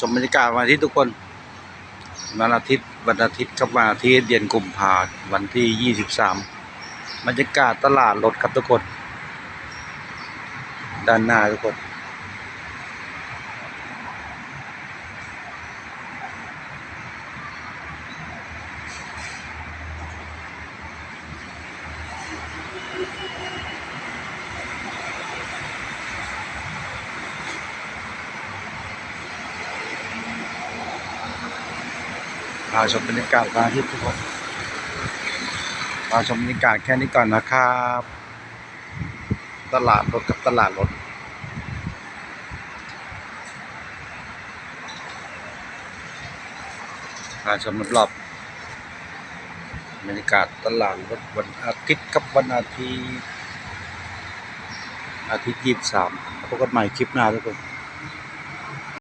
ชมบรรยากาศวันอาทิตย์ทุกคนวันอาทิตย์วันอาทิตย์ครับวันอาทิตย์เดือนกุมภาวันที่ยี่สิบสามบรรยากาศตลาดรถครับทุกคน ด้านหน้าทุกคน พาชมบรรยากาศวันอาทิตย์ทุกคนพาชมบรรยากาศแค่นี้ก่อนนะครับ ตลาดรถกับตลาดรถพาชมรอบบรรยากาศตลาดรถวันอาทิตย์กับวันอาทิตย์อาทิตย์ยี่สิบสามพบกันใหม่คลิปหน้าทุกคน